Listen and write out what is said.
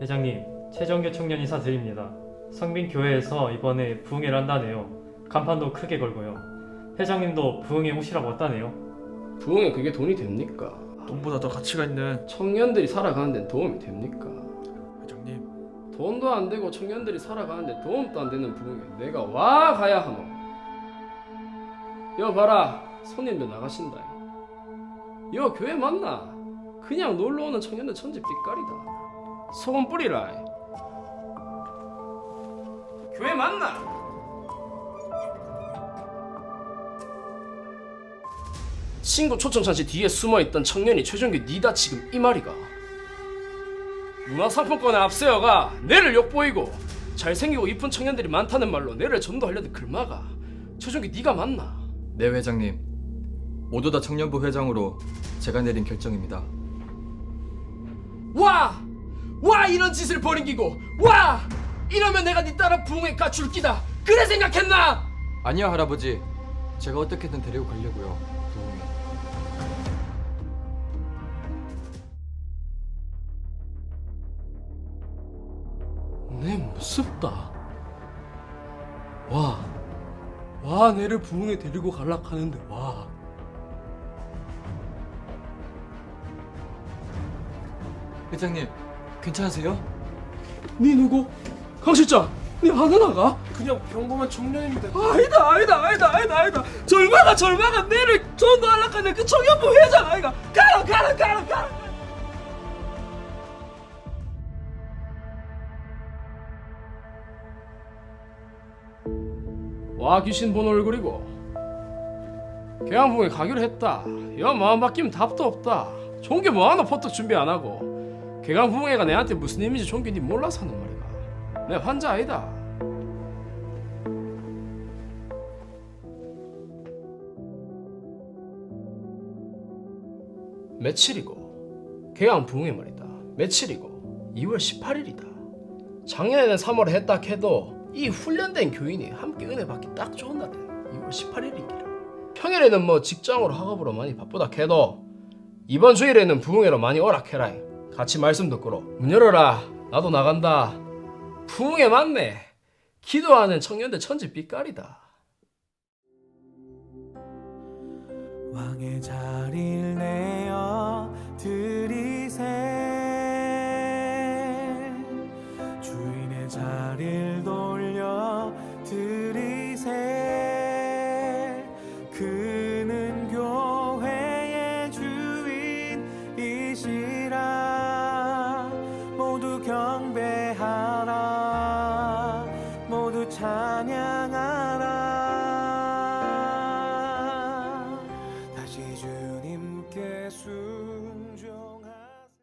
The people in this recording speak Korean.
회장님, 최정규 청년 인사드립니다. 성빈교회에서 이번에 부흥회를 한다네요. 간판도 크게 걸고요. 회장님도 부흥회 오시라고 왔다네요. 부흥에 그게 돈이 됩니까? 돈보다 더 가치가 있는 청년들이 살아가는 데는 도움이 됩니까? 회장님 돈도 안 되고 청년들이 살아가는데 도움도 안 되는 부흥에 내가 와 가야 하노? 여 봐라 손님들 나가신다. 여 교회 맞나? 그냥 놀러 오는 청년들 천지 빛깔이다. 소금 뿌리라. 교회 맞나? 친구 초청잔치 뒤에 숨어있던 청년이 최종기 니다 지금 이 말이가 문화상품권에 앞세워가 내를 욕보이고 잘생기고 이쁜 청년들이 많다는 말로 내를 전도하려는 글마가 최종기 네가 맞나? 네 회장님 모두 다 청년부 회장으로 제가 내린 결정입니다 와! 와 이런 짓을 벌이기고. 와! 이러면 내가 네 따라 부흥에 가줄 기다. 그래 생각했나? 아니요 할아버지. 제가 어떻게든 데리고 가려고요 부흥에. 내 무섭다. 와, 와 내를 부흥에 데리고 갈라 하는데 와. 회장님 괜찮으세요? 니 누구? 강 실장 니 하나 나가? 그냥 평범한 청년입니다 아니다 아니다 아니다 아니다 아니다 절마가 절마가 내를 전도하려 하는 그 청년부 회장 아이가 가라 가라 가라 가라 와 귀신 본 얼굴이고 개항봉에 가기로 했다 여 마음 바뀌면 답도 없다 종교 뭐하노 포토 준비 안 하고 개강부흥회가 내한테 무슨 의미인지 니 몰라서 하는 말이가 내 환자 아니다. 며칠이고 개강 부흥회 말이다. 며칠이고 2월 18일이다. 작년에는 3월에 했다 해도 이 훈련된 교인이 함께 은혜 받기 딱 좋은 날은 2월 18일이기라 평일에는 뭐 직장으로 학업으로 많이 바쁘다 해도 이번 주일에는 부흥회로 많이 오락해라 같이 말씀 듣고로 문 열어라. 나도 나간다. 부흥회 맞네. 기도하는 청년들 천지 빛깔이다. 왕의 자리를 찬양하